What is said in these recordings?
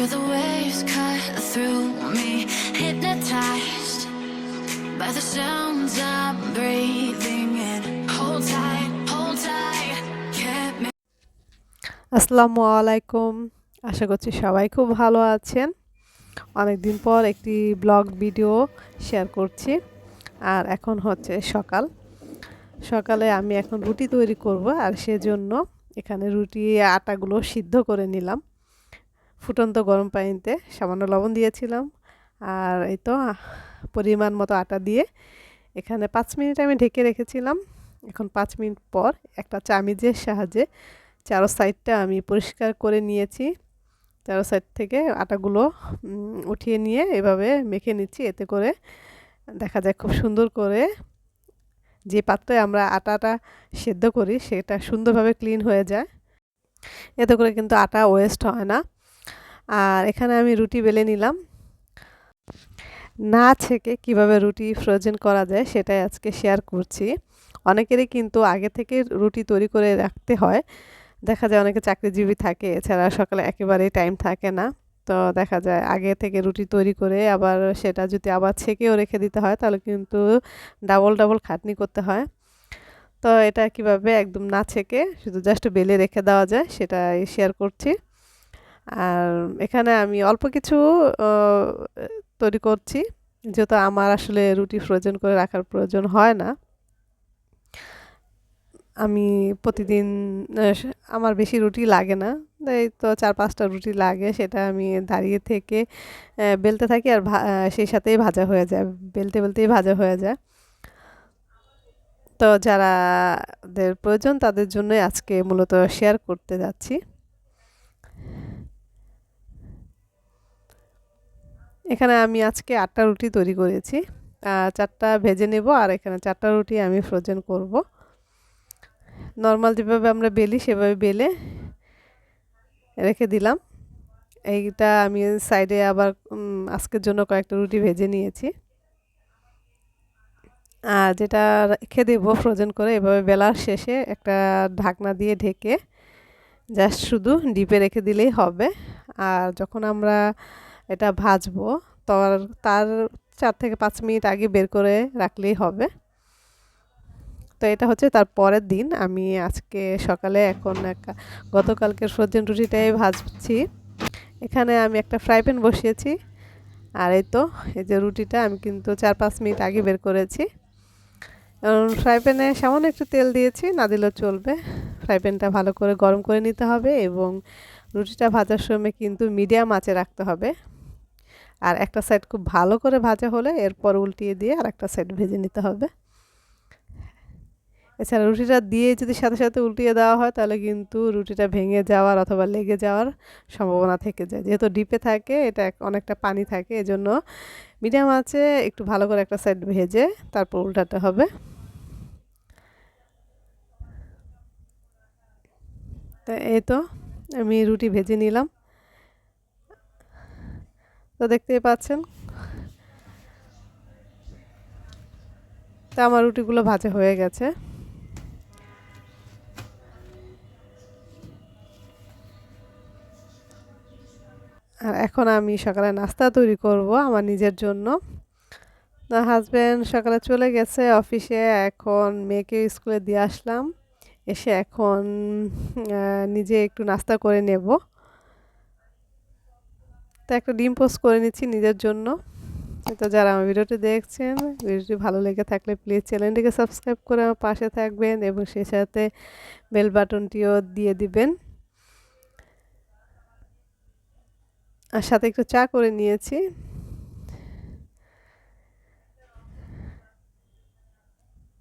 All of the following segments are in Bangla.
Feel the waves cut through me, hypnotized by the sounds I'm breathing in. Hold tight, hold tight, kept me. আসসালামু আলাইকুম আশা করছি সবাই খুব ভালো আছেন অনেকদিন পর একটি ব্লগ ভিডিও শেয়ার করছি আর এখন হচ্ছে সকাল সকালে আমি এখন রুটি তৈরি করব আর সেজন্য এখানে রুটি আটাগুলো সিদ্ধ করে নিলাম ফুটন্ত গরম পানিতে সামান্য লবণ দিয়েছিলাম। আর এই তো পরিমাণ মতো আটা দিয়ে এখানে পাঁচ মিনিট আমি ঢেকে রেখেছিলাম। এখন পাঁচ মিনিট পর একটা চামিজের সাহায্যে চারো সাইডটা আমি পরিষ্কার করে নিয়েছি। চারো সাইড থেকে আটাগুলো উঠিয়ে নিয়ে এভাবে মেখে নিচ্ছি। এতে করে দেখা যায় খুব সুন্দর করে যে পাত্রে আমরা আটাটা সেদ্ধ করি সেটা সুন্দরভাবে ক্লিন হয়ে যায়। এতে করে কিন্তু আটা ওয়েস্ট হয় না। আর এখানে আমি রুটি বেলে নিলাম। না ছেঁকে কীভাবে রুটি ফ্রোজেন করা যায় সেটাই আজকে শেয়ার করছি। অনেকেরই কিন্তু আগে থেকে রুটি তৈরি করে রাখতে হয়। দেখা যায় অনেকে চাকরিজীবী থাকে, এছাড়া সকালে একেবারেই টাইম থাকে না। তো দেখা যায় আগে থেকে রুটি তৈরি করে আবার সেটা যদি আবার ছেঁকেও রেখে দিতে হয় তাহলে কিন্তু ডাবল ডাবল খাটনি করতে হয়। তো এটা কীভাবে একদম না ছেঁকে, শুধু জাস্ট বেলে রেখে দেওয়া যায় সেটাই শেয়ার করছি। আর এখানে আমি অল্প কিছু তৈরি করছি। যেহেতু আমার আসলে রুটি ফ্রোজেন করে রাখার প্রয়োজন হয় না। আমি প্রতিদিন আমার বেশি রুটি লাগে না। এই তো চার পাঁচটা রুটি লাগে, সেটা আমি দাঁড়িয়ে থেকে বেলতে থাকি আর সেই সাথেই ভাজা হয়ে যায়। বেলতে বেলতেই ভাজা হয়ে যায়। তো যারাদের প্রয়োজন তাদের জন্যই আজকে মূলত শেয়ার করতে যাচ্ছি। এখানে আমি আজকে আটটা রুটি তৈরি করেছি। চারটা ভেজে নেব আর এখানে চারটা রুটি আমি ফ্রোজেন করব। নর্মাল যেভাবে আমরা বেলি সেভাবে বেলে রেখে দিলাম। এইটা আমি সাইডে আবার আজকের জন্য কয়েকটা রুটি ভেজে নিয়েছি। আর যেটা রেখে দেবো ফ্রোজেন করে এভাবে বেলার শেষে একটা ঢাকনা দিয়ে ঢেকে জাস্ট শুধু ডিপে রেখে দিলেই হবে। আর যখন আমরা এটা ভাজবো। তার তার চার থেকে পাঁচ মিনিট আগে বের করে রাখলেই হবে। তো এটা হচ্ছে তার পরের দিন। আমি আজকে সকালে এখন গতকালকের ফ্রোজেন রুটিটাই ভাজছি। এখানে আমি একটা ফ্রাই প্যান বসিয়েছি। আর এই তো, এই যে রুটিটা আমি কিন্তু চার পাঁচ মিনিট আগে বের করেছি। ফ্রাই প্যানে সামান্য একটু তেল দিয়েছি, না দিলেও চলবে। ফ্রাই প্যানটা ভালো করে গরম করে নিতে হবে এবং রুটিটা ভাজার সময় কিন্তু মিডিয়াম আঁচে রাখতে হবে। আর একটা সাইড খুব ভালো করে ভাজা হলে এরপর উল্টিয়ে দিয়ে আর একটা সাইড ভেজে নিতে হবে। এছাড়া রুটিটা দিয়ে যদি সাথে সাথে উল্টিয়ে দেওয়া হয়, তাহলে কিন্তু রুটিটা ভেঙে যাওয়ার অথবা লেগে যাওয়ার সম্ভাবনা থেকে যায়। যেহেতু ডিপে থাকে, এটা অনেকটা পানি থাকে, এজন্য মিডিয়াম আছে একটু ভালো করে একটা সাইড ভেজে তারপর উল্টাতে হবে। তো এই তো আমি রুটি ভেজে নিলাম। তো দেখতেই পাচ্ছেন। তো আমার রুটিগুলো ভাজা হয়ে গেছে। আর এখন আমি সকালে নাস্তা তৈরি করব আমার নিজের জন্য। হাজব্যান্ড সকালে চলে গেছে অফিসে এখন মেয়েকে স্কুলে দিয়ে আসলাম। এসে এখন নিজে একটু নাস্তা করে নেব। তো একটা ডিম পোস্ট করে নিচ্ছি নিজের জন্য। তো যারা আমার ভিডিওটি দেখছেন, ভিডিওটি ভালো লেগে থাকলে প্লিজ চ্যানেলটিকে সাবস্ক্রাইব করে আমার পাশে থাকবেন এবং সেই সাথে বেল বাটনটিও দিয়ে দিবেন। আর সাথে একটু চা করে নিয়েছি।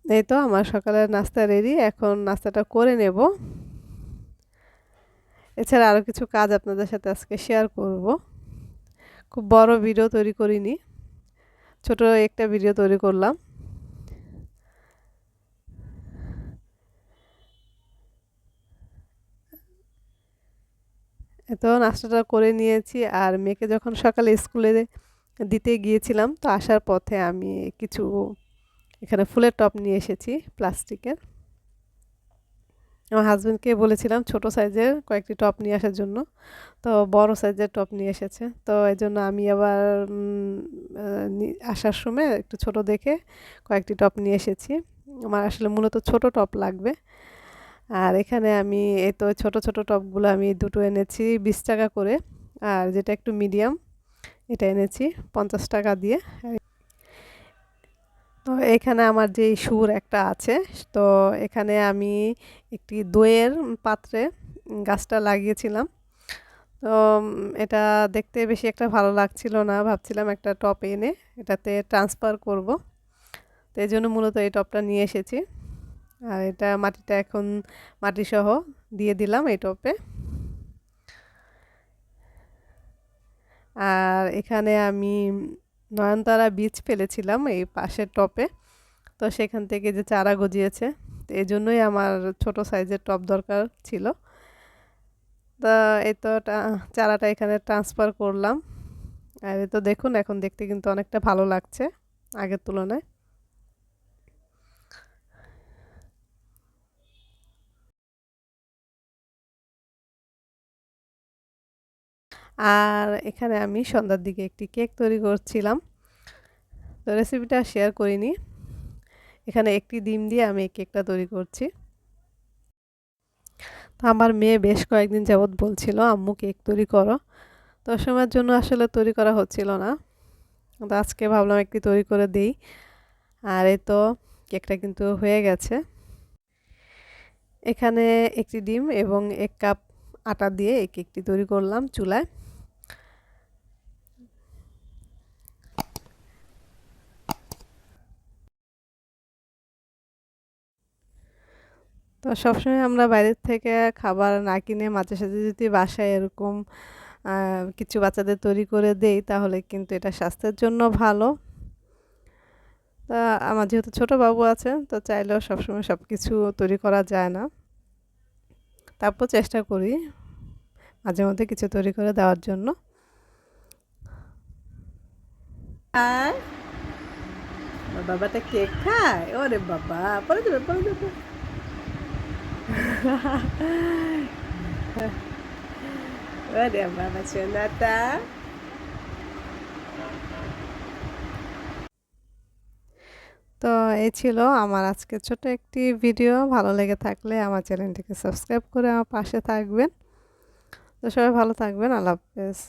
এই তো আমার সকালের নাস্তা রেডি এখন নাস্তাটা করে নেব। এছাড়া আরও কিছু কাজ আপনাদের সাথে আজকে শেয়ার করব। খুব বড় ভিডিও তৈরি করিনি। ছোট একটা ভিডিও তৈরি করলাম। তো নাস্তাটা করে নিয়েছি আর মেয়েকে যখন সকালে স্কুলে দিতে গিয়েছিলাম, তো আসার পথে আমি কিছু এখানে ফুলের টপ নিয়ে এসেছি প্লাস্টিকের আমার হাজব্যান্ডকে বলেছিলাম ছোট সাইজের কয়েকটি টপ নিয়ে আসার জন্য। তো বড় সাইজের টপ নিয়ে এসেছে। তো এই জন্য আমি আবার আসার সময় একটু ছোট দেখে কয়েকটি টপ নিয়ে এসেছি। আমার আসলে মূলত ছোট টপ লাগবে। আর এখানে আমি, এই তো ছোট ছোট টপগুলো আমি দুটো এনেছি বিশ টাকা করে। আর যেটা একটু মিডিয়াম এটা এনেছি পঞ্চাশ টাকা দিয়ে। তো এখানে আমার যে সুর একটা আছে, তো এখানে আমি একটি দইয়ের পাত্রে গাছটা লাগিয়েছিলাম। তো এটা দেখতে বেশি একটা ভালো লাগছিল না, ভাবছিলাম একটা টপ এনে এটাতে ট্রান্সফার করব। তো এই জন্য মূলত এই টপটা নিয়ে এসেছি। আর এটা মাটিটা এখন মাটি সহ দিয়ে দিলাম এই টপে। আর এখানে আমি নয়নতারা বীজ ফেলেছিলাম এই পাশের টপে তো সেখান থেকে যে চারা গজিয়েছে তো এই জন্যই আমার ছোট সাইজের টপ দরকার ছিল। তা এই তো চারাটা এখানে ট্রান্সফার করলাম। আর এ তো দেখুন, এখন দেখতে কিন্তু অনেকটা ভালো লাগছে আগের তুলনায়। আর এখানে আমি সন্ধ্যার দিকে একটি কেক তৈরি করছিলাম। তো রেসিপিটা শেয়ার করিনি। এখানে একটি ডিম দিয়ে আমি এই কেকটা তৈরি করছি। তো আমার মেয়ে বেশ কয়েকদিন যাবৎ বলছিল, আম্মু, কেক তৈরি করো। তো সময়ের জন্য আসলে তৈরি করা হচ্ছিল না। তো আজকে ভাবলাম একটি তৈরি করে দিই। আর এই তো কেকটা কিন্তু হয়ে গেছে। এখানে একটি ডিম এবং এক কাপ আটা দিয়ে এই কেকটি তৈরি করলাম চুলায়। তো সবসময় আমরা বাইরের থেকে খাবার না কিনে মাঝে সাঝে যদি বাসায় এরকম কিছু বাচ্চাদের তৈরি করে দেই, তাহলে কিন্তু এটা স্বাস্থ্যের জন্য ভালো। তা আমার যেহেতু ছোট বাবু আছে, তো চাইলেও সবসময় সব কিছু তৈরি করা যায় না। তারপর চেষ্টা করি মাঝে মধ্যে কিছু তৈরি করে দেওয়ার জন্য। আর? বাবাটা কেক খায়? ওরে বাবা, পরে দেবে পরে দেবে। ওরে বাবা সোনাটা তো এই ছিল আমার আজকে ছোট একটি ভিডিও ভালো লেগে থাকলে আমার চ্যানেলটিকে সাবস্ক্রাইব করে আমার পাশে থাকবেন। তো সবাই ভালো থাকবেন। আল্লাহ হাফেজ।